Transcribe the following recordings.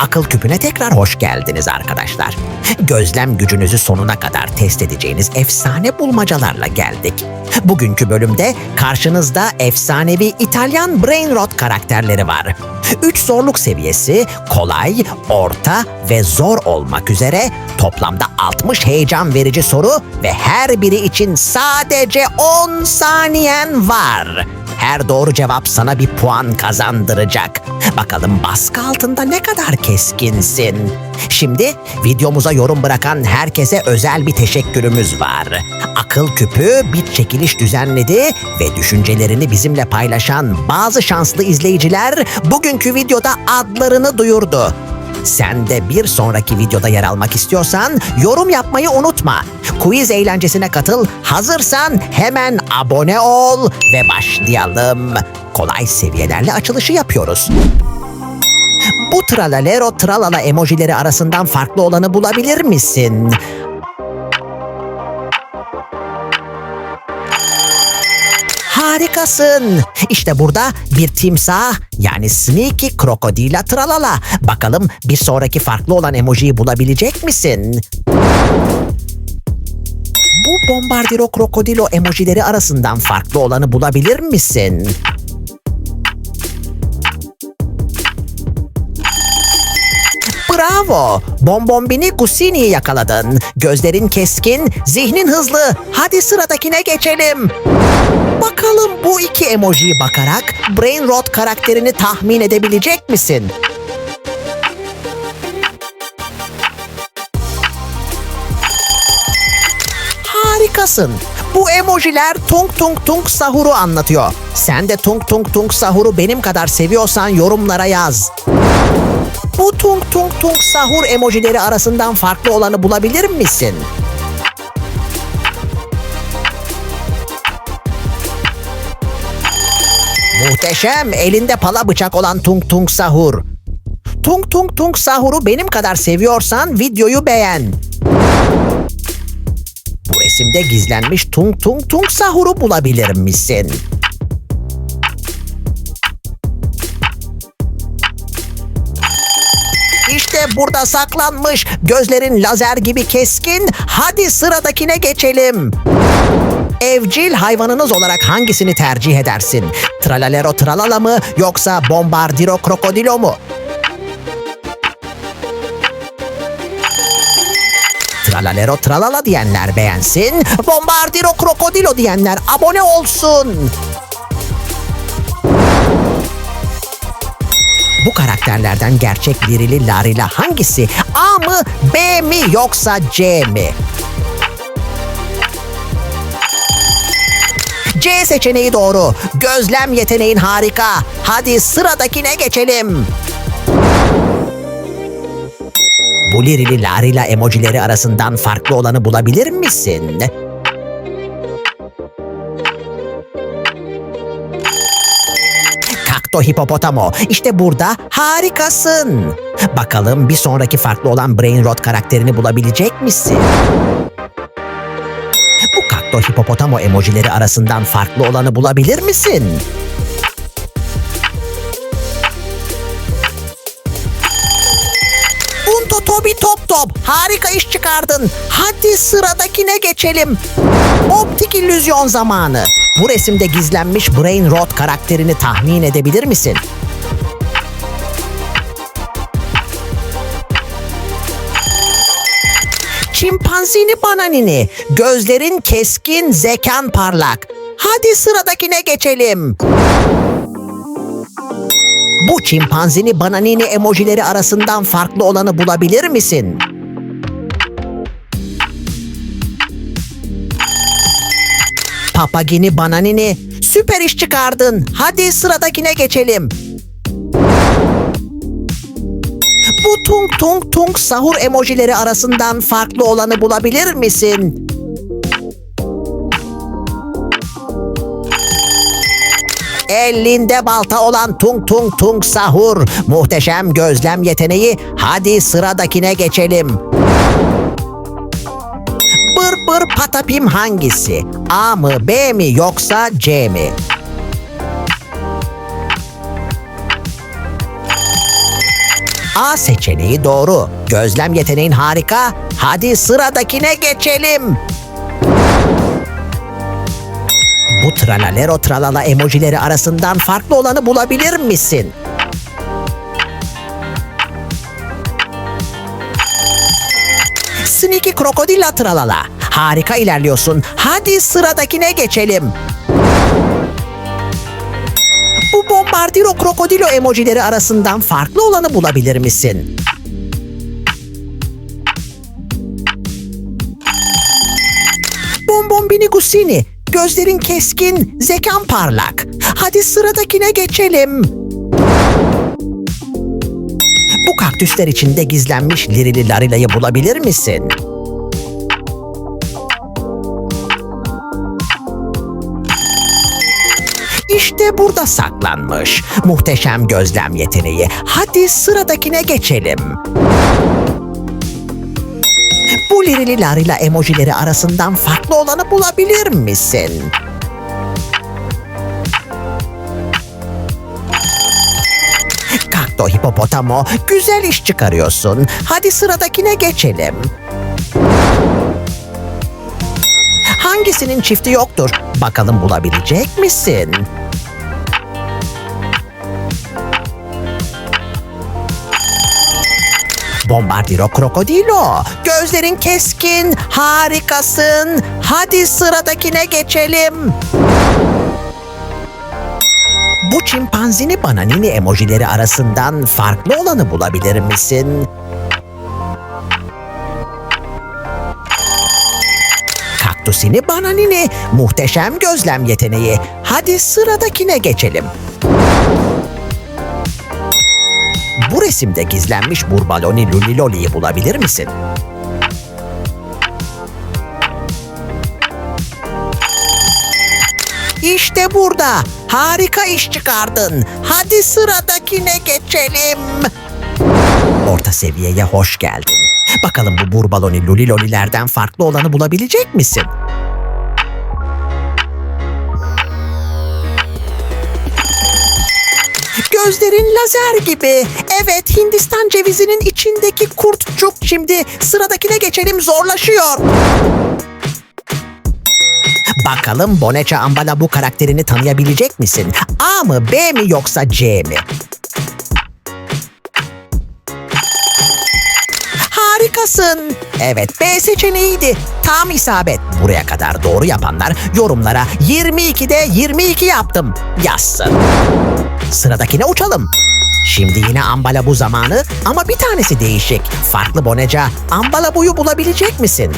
Akıl küpüne tekrar hoş geldiniz arkadaşlar. Gözlem gücünüzü sonuna kadar test edeceğiniz efsane bulmacalarla geldik. Bugünkü bölümde karşınızda efsanevi İtalyan Brain Rot karakterleri var. Üç zorluk seviyesi kolay, orta ve zor olmak üzere toplamda 60 heyecan verici soru ve her biri için sadece 10 saniyen var. Her doğru cevap sana bir puan kazandıracak. Bakalım baskı altında ne kadar keskinsin. Şimdi videomuza yorum bırakan herkese özel bir teşekkürümüz var. Akıl küpü bir çekiliş düzenledi ve düşüncelerini bizimle paylaşan bazı şanslı izleyiciler bugünkü videoda adlarını duyurdu. Sen de bir sonraki videoda yer almak istiyorsan yorum yapmayı unutma. Quiz eğlencesine katıl. Hazırsan hemen abone ol ve başlayalım. Kolay seviyelerle açılışı yapıyoruz. Bu tralalero tralala emojileri arasından farklı olanı bulabilir misin? Harikasın. İşte burada bir timsah yani sneaky krokodila tralala. Bakalım bir sonraki farklı olan emojiyi bulabilecek misin? Bu bombardiro krokodilo emojileri arasından farklı olanı bulabilir misin? Bravo! Bonbombini Gusini'yi yakaladın. Gözlerin keskin, zihnin hızlı. Hadi sıradakine geçelim. Bakalım bu iki emojiyi bakarak Brain Rot karakterini tahmin edebilecek misin? Harikasın. Bu emojiler Tung Tung Tung Sahur'u anlatıyor. Sen de Tung Tung Tung Sahur'u benim kadar seviyorsan yorumlara yaz. Bu Tung Tung Tung Sahur emojileri arasından farklı olanı bulabilir misin? Muhteşem, elinde pala bıçak olan Tung Tung Sahur. Tung Tung Tung Sahur'u benim kadar seviyorsan videoyu beğen. Bu resimde gizlenmiş Tung Tung Tung Sahur'u bulabilir misin? İşte burada saklanmış. Gözlerin lazer gibi keskin. Hadi sıradakine geçelim. Evcil hayvanınız olarak hangisini tercih edersin? Tralalero tralala mı yoksa bombardiro krokodilo mu? Tralalero tralala diyenler beğensin, bombardiro krokodilo diyenler abone olsun. Bu karakterlerden gerçek birili Larila hangisi? A mı, B mi yoksa C mi? C seçeneği doğru. Gözlem yeteneğin harika. Hadi sıradakine geçelim. Bu lirili larila emojileri arasından farklı olanı bulabilir misin? Kakto hipopotamo. İşte burada harikasın. Bakalım bir sonraki farklı olan Brain Rot karakterini bulabilecek misin? Bu kakto hipopotamo emojileri arasından farklı olanı bulabilir misin? Harika iş çıkardın. Hadi sıradakine geçelim. Optik illüzyon zamanı. Bu resimde gizlenmiş Brain Rot karakterini tahmin edebilir misin? Çimpanzini bananini. Gözlerin keskin, zekan parlak. Hadi sıradakine geçelim. Bu çimpanzini bananini emojileri arasından farklı olanı bulabilir misin? Papagini bananini süper iş çıkardın. Hadi sıradakine geçelim. Bu tung tung tung sahur emojileri arasından farklı olanı bulabilir misin? Elinde balta olan tung tung tung sahur. Muhteşem gözlem yeteneği. Hadi sıradakine geçelim. Bır bır patapim hangisi? A mı B mi yoksa C mi? A seçeneği doğru. Gözlem yeteneğin harika. Hadi sıradakine geçelim. Bu tralalero tralala emojileri arasından farklı olanı bulabilir misin? Sneaky krokodilla tralala. Harika ilerliyorsun. Hadi sıradakine geçelim. Bu bombardiro krokodilo emojileri arasından farklı olanı bulabilir misin? Bonbombini Gusini. Gözlerin keskin, zekan parlak. Hadi sıradakine geçelim. Bu kaktüsler içinde gizlenmiş Lirili Larila'yı bulabilir misin? Burada saklanmış. Muhteşem gözlem yeteneği. Hadi sıradakine geçelim. Bu lirili larila emojileri arasından farklı olanı bulabilir misin? Kakto hipopotamo, güzel iş çıkarıyorsun. Hadi sıradakine geçelim. Hangisinin çifti yoktur? Bakalım bulabilecek misin? Bombardiro krokodilo. Gözlerin keskin, harikasın. Hadi sıradakine geçelim. Bu çimpanzini bananini emojileri arasından farklı olanı bulabilir misin? Kaktüsini bananini, muhteşem gözlem yeteneği. Hadi sıradakine geçelim. Resimde gizlenmiş Burbaloni Luliloli'yi bulabilir misin? İşte burada. Harika iş çıkardın. Hadi sıradakine geçelim. Orta seviyeye hoş geldin. Bakalım bu Burbaloni Lulilolilerden farklı olanı bulabilecek misin? Gözlerin lazer gibi. Evet Hindistan cevizinin içindeki kurtçuk şimdi sıradakine geçelim zorlaşıyor. Bakalım Boneca Ambala bu karakterini tanıyabilecek misin? A mı B mi yoksa C mi? Harikasın. Evet B seçeneğiydi. Tam isabet. Buraya kadar doğru yapanlar yorumlara 22'de 22 yaptım yazsın. Sıradakine uçalım. Şimdi yine ambala bu zamanı ama bir tanesi değişik. Farklı boneca ambala buyu bulabilecek misin?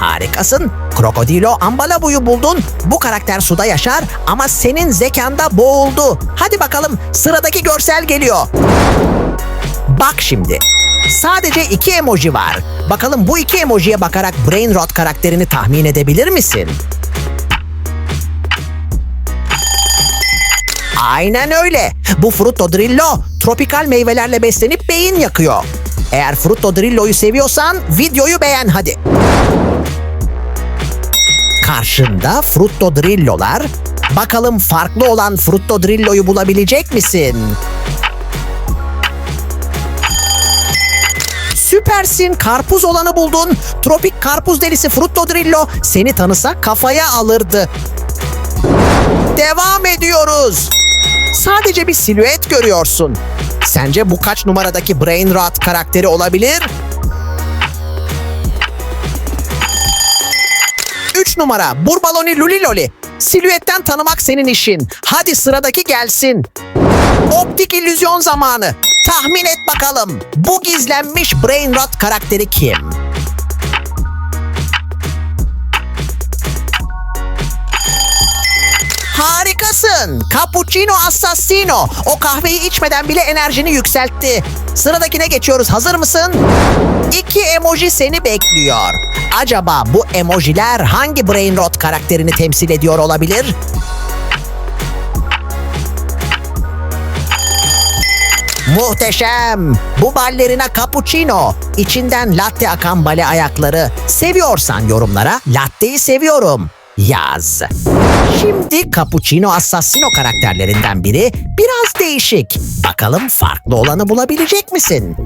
Harikasın. Krokodilo ambala buyu buldun. Bu karakter suda yaşar ama senin zekanda boğuldu. Hadi bakalım sıradaki görsel geliyor. Bak şimdi. Sadece iki emoji var. Bakalım bu iki emojiye bakarak Brain Rot karakterini tahmin edebilir misin? Aynen öyle. Bu Frutto Drillo tropikal meyvelerle beslenip beyin yakıyor. Eğer Frutto Drillo'yu seviyorsan videoyu beğen hadi. Karşında Frutto Drillo'lar. Bakalım farklı olan Frutto Drillo'yu bulabilecek misin? Süpersin karpuz olanı buldun. Tropik karpuz delisi Frutto Drillo seni tanısa kafaya alırdı. Devam ediyoruz. Sadece bir silüet görüyorsun. Sence bu kaç numaradaki Brain Rot karakteri olabilir? 3 numara Burbaloni Luliloli. Silüetten tanımak senin işin. Hadi sıradaki gelsin. Optik illüzyon zamanı. Tahmin et bakalım. Bu gizlenmiş Brain Rot karakteri kim? Harikasın. Cappuccino Assassino. O kahveyi içmeden bile enerjini yükseltti. Sıradakine geçiyoruz. Hazır mısın? İki emoji seni bekliyor. Acaba bu emojiler hangi Brain Rot karakterini temsil ediyor olabilir? Muhteşem. Bu ballerina cappuccino. İçinden latte akan bale ayakları. Seviyorsan yorumlara latteyi seviyorum. Yaz. Şimdi Cappuccino Assassino karakterlerinden biri biraz değişik. Bakalım farklı olanı bulabilecek misin?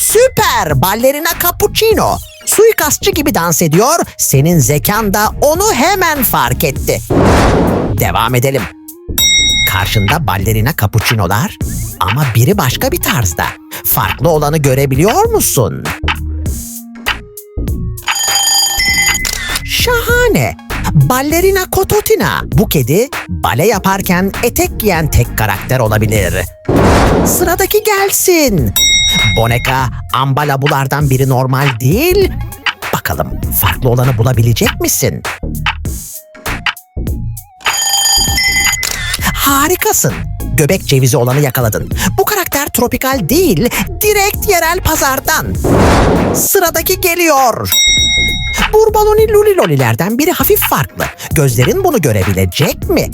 Süper! Ballerina Cappuccino. Suikastçı gibi dans ediyor. Senin zekan da onu hemen fark etti. Devam edelim. Karşında ballerina cappuccino'lar ama biri başka bir tarzda. Farklı olanı görebiliyor musun? Şahane. Ballerina Kototina. Bu kedi bale yaparken etek giyen tek karakter olabilir. Sıradaki gelsin. Boneka ambalabulardan biri normal değil. Bakalım farklı olanı bulabilecek misin? Harikasın. Göbek cevizi olanı yakaladın. Bu karakter tropikal değil, direkt yerel pazardan. Sıradaki geliyor. Burbaloni lulilolilerden biri hafif farklı. Gözlerin bunu görebilecek mi?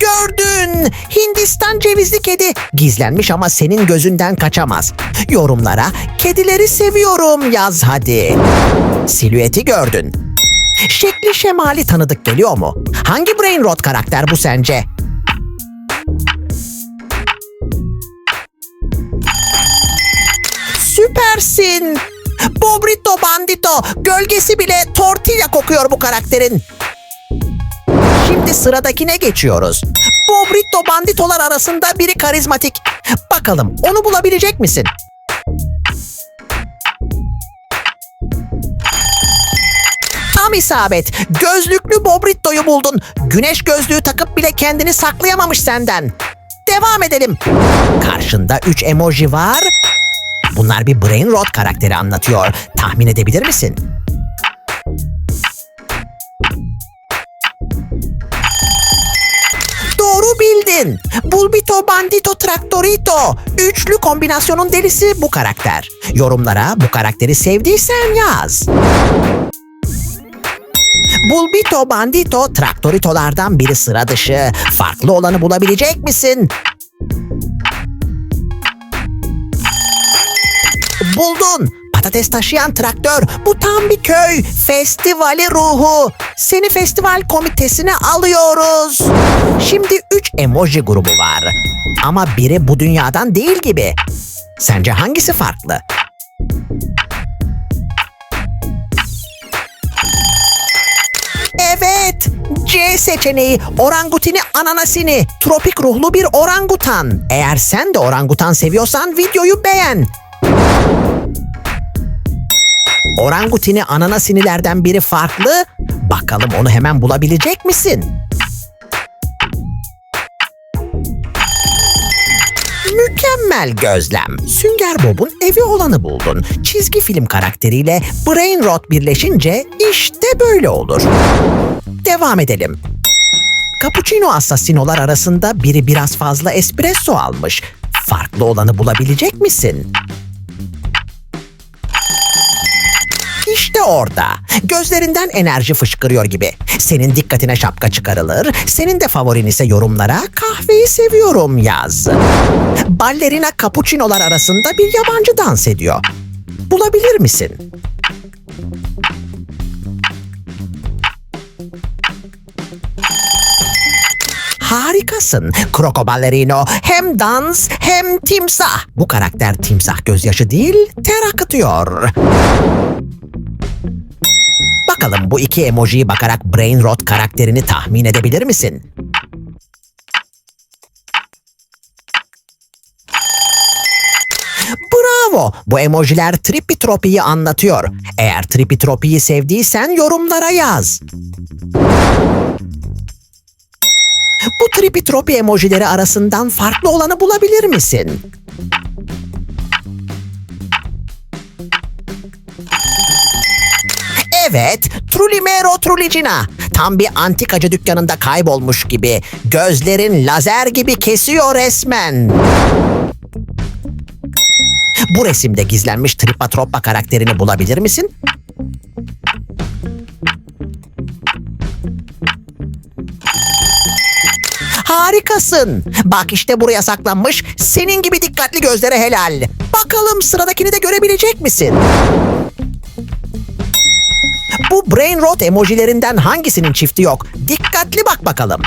Gördün. Hindistan cevizli kedi. Gizlenmiş ama senin gözünden kaçamaz. Yorumlara kedileri seviyorum yaz hadi. Silüeti gördün. Şekli şemali tanıdık geliyor mu? Hangi Brain Rot karakter bu sence? Süpersin. Bobrito Bandito. Gölgesi bile tortilla kokuyor bu karakterin. Şimdi sıradakine geçiyoruz. Bobrito Banditolar arasında biri karizmatik. Bakalım onu bulabilecek misin? Tam isabet. Gözlüklü Bobrito'yu buldun. Güneş gözlüğü takıp bile kendini saklayamamış senden. Devam edelim. Karşında 3 emoji var. Bunlar bir Brain Rot karakteri anlatıyor. Tahmin edebilir misin? Doğru bildin. Bulbito Bandito Traktorito. Üçlü kombinasyonun delisi bu karakter. Yorumlara bu karakteri sevdiysen yaz. Bulbito Bandito Traktoritolardan biri sıra dışı. Farklı olanı bulabilecek misin? Buldun. Patates taşıyan traktör. Bu tam bir köy. Festivali ruhu. Seni festival komitesine alıyoruz. Şimdi 3 emoji grubu var. Ama biri bu dünyadan değil gibi. Sence hangisi farklı? Evet. C seçeneği orangutini ananasini. Tropik ruhlu bir orangutan. Eğer sen de orangutan seviyorsan videoyu beğen. Orangutini ananasinilerden biri farklı. Bakalım onu hemen bulabilecek misin? Mükemmel gözlem. Sünger Bob'un evi olanı buldun. Çizgi film karakteriyle Brain Rot birleşince işte böyle olur. Devam edelim. Cappuccino assassinolar arasında biri biraz fazla espresso almış. Farklı olanı bulabilecek misin? İşte orada. Gözlerinden enerji fışkırıyor gibi. Senin dikkatine şapka çıkarılır. Senin de favorin ise yorumlara kahveyi seviyorum yaz. Ballerina cappuccinolar arasında bir yabancı dans ediyor. Bulabilir misin? Harikasın. Kroko Ballerino hem dans hem timsah. Bu karakter timsah gözyaşı değil, ter akıtıyor. Bakalım bu iki emojiyi bakarak Brain Rot karakterini tahmin edebilir misin? Bravo! Bu emojiler Tripitropi'yi anlatıyor. Eğer Tripitropi'yi sevdiysen yorumlara yaz. Bu Tripitropi emojileri arasından farklı olanı bulabilir misin? Evet, Trulimero Trulicina. Tam bir antikacı dükkanında kaybolmuş gibi. Gözlerin lazer gibi kesiyor resmen. Bu resimde gizlenmiş Tripatropa karakterini bulabilir misin? Harikasın. Bak işte buraya saklanmış. Senin gibi dikkatli gözlere helal. Bak Bakalım sıradakini de görebilecek misin? Bu brain rot emojilerinden hangisinin çifti yok? Dikkatli bak bakalım.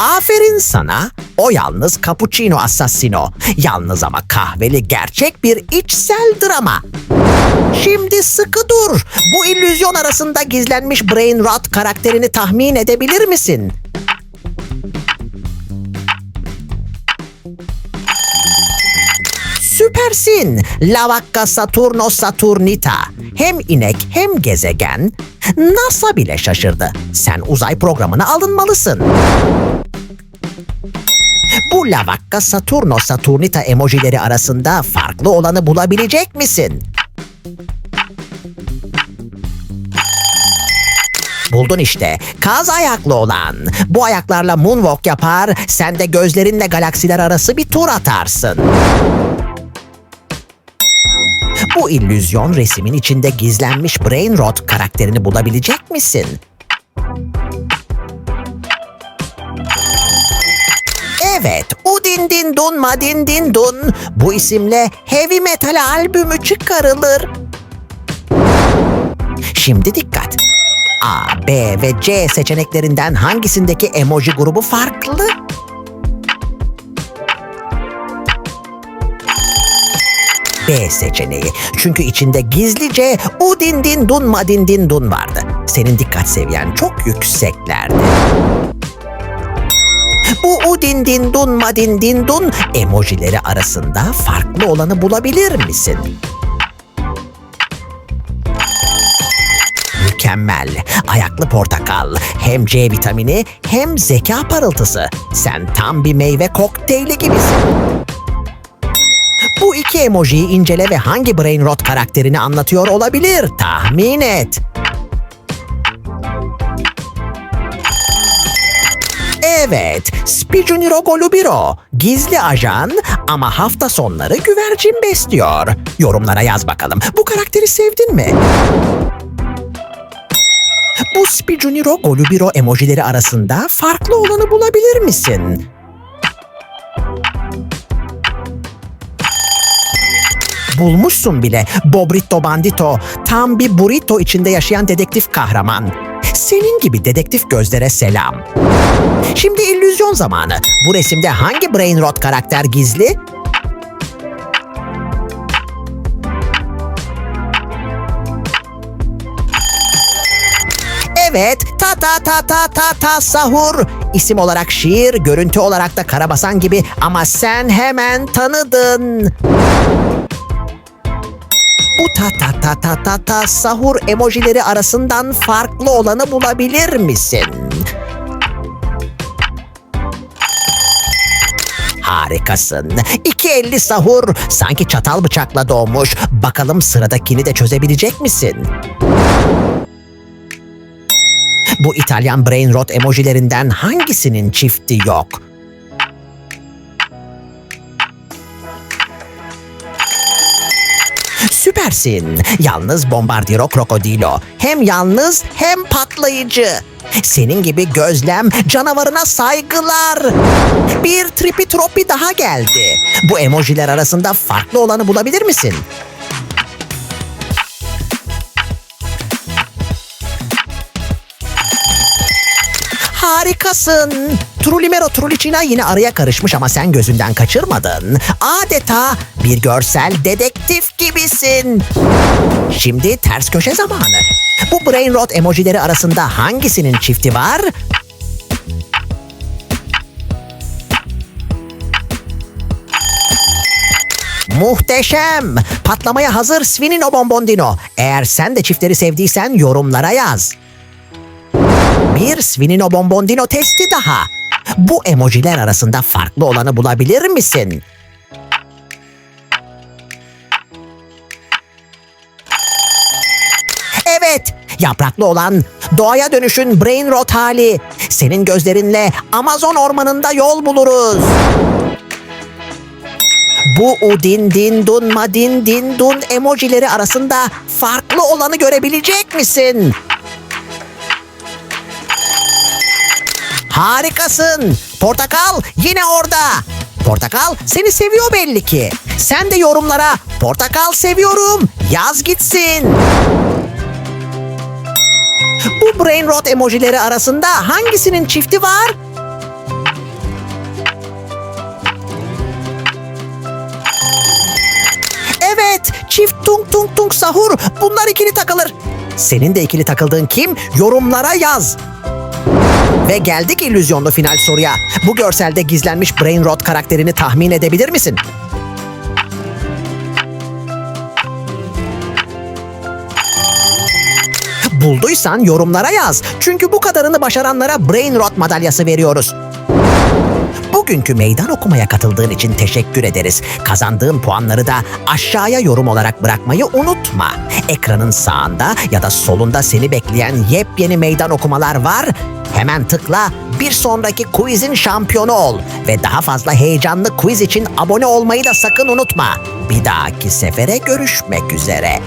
Aferin sana. O yalnız cappuccino assassino. Yalnız ama kahveli gerçek bir içsel drama. Şimdi sıkı dur. Bu illüzyon arasında gizlenmiş Brain Rot karakterini tahmin edebilir misin? Süpersin. Lavacca Saturno Saturnita. Hem inek hem gezegen. NASA bile şaşırdı. Sen uzay programına alınmalısın. Bu Lavacca Saturno Saturnita emojileri arasında farklı olanı bulabilecek misin? Buldun işte. Kaz ayaklı olan. Bu ayaklarla moonwalk yapar, sen de gözlerinle galaksiler arası bir tur atarsın. Bu illüzyon resmin içinde gizlenmiş Brain Rot karakterini bulabilecek misin? Evet, Udin Din Dun Madin Din Dun bu isimle heavy metal albümü çıkarılır. Şimdi dikkat. A, B ve C seçeneklerinden hangisindeki emoji grubu farklı? B seçeneği. Çünkü içinde gizlice Udin Din Dun Madin Din Dun vardı. Senin dikkat seviyen çok yükseklerde. Bu Udin Din Dun Madin Din Dun emojileri arasında farklı olanı bulabilir misin? Mükemmel. Ayaklı portakal. Hem C vitamini hem zeka parıltısı. Sen tam bir meyve kokteyli gibisin. Bu iki emojiyi incele ve hangi brain rot karakterini anlatıyor olabilir? Tahmin et. Evet, Spijuniro Golubiro. Gizli ajan ama hafta sonları güvercin besliyor. Yorumlara yaz bakalım. Bu karakteri sevdin mi? Bu Spijuniro Golubiro emojileri arasında farklı olanı bulabilir misin? Bulmuşsun bile. Bobrito Bandito tam bir burrito içinde yaşayan dedektif kahraman. Senin gibi dedektif gözlere selam. Şimdi illüzyon zamanı. Bu resimde hangi brain rot karakter gizli? Evet, ta ta ta ta ta ta sahur. İsim olarak şiir, görüntü olarak da karabasan gibi ama sen hemen tanıdın. Bu ta ta ta ta ta ta sahur emojileri arasından farklı olanı bulabilir misin? Harikasın. 2.50 sahur. Sanki çatal bıçakla doğmuş. Bakalım sıradakini de çözebilecek misin? Bu İtalyan brain rot emojilerinden hangisinin çifti yok? Süpersin. Yalnız Bombardiro Krokodilo. Hem yalnız hem patlayıcı. Senin gibi gözlem canavarına saygılar. Bir tripi tropi daha geldi. Bu emojiler arasında farklı olanı bulabilir misin? Harikasın. Trulimero Trulicina yine araya karışmış ama sen gözünden kaçırmadın. Adeta bir görsel dedektif gibisin. Şimdi ters köşe zamanı. Bu brain rot emojileri arasında hangisinin çifti var? Muhteşem. Patlamaya hazır Svinino Bombondino. Eğer sen de çiftleri sevdiysen yorumlara yaz. Bir Svinino Bombondino testi daha. Bu emojiler arasında farklı olanı bulabilir misin? Evet, yapraklı olan doğaya dönüşün brain rot hali. Senin gözlerinle Amazon ormanında yol buluruz. Bu udin din dun madin din dun emojileri arasında farklı olanı görebilecek misin? Harikasın. Portakal yine orada. Portakal seni seviyor belli ki. Sen de yorumlara portakal seviyorum yaz gitsin. Bu brain rot emojileri arasında hangisinin çifti var? Evet, çift tung tung tung sahur. Bunlar ikili takılır. Senin de ikili takıldığın kim? Yorumlara yaz. Ve geldik illüzyonlu final soruya. Bu görselde gizlenmiş Brain Rot karakterini tahmin edebilir misin? Bulduysan yorumlara yaz. Çünkü bu kadarını başaranlara Brain Rot madalyası veriyoruz. Bugünkü meydan okumaya katıldığın için teşekkür ederiz. Kazandığın puanları da aşağıya yorum olarak bırakmayı unutma. Ekranın sağında ya da solunda seni bekleyen yepyeni meydan okumalar var. Hemen tıkla bir sonraki quizin şampiyonu ol. Ve daha fazla heyecanlı quiz için abone olmayı da sakın unutma. Bir dahaki sefere görüşmek üzere.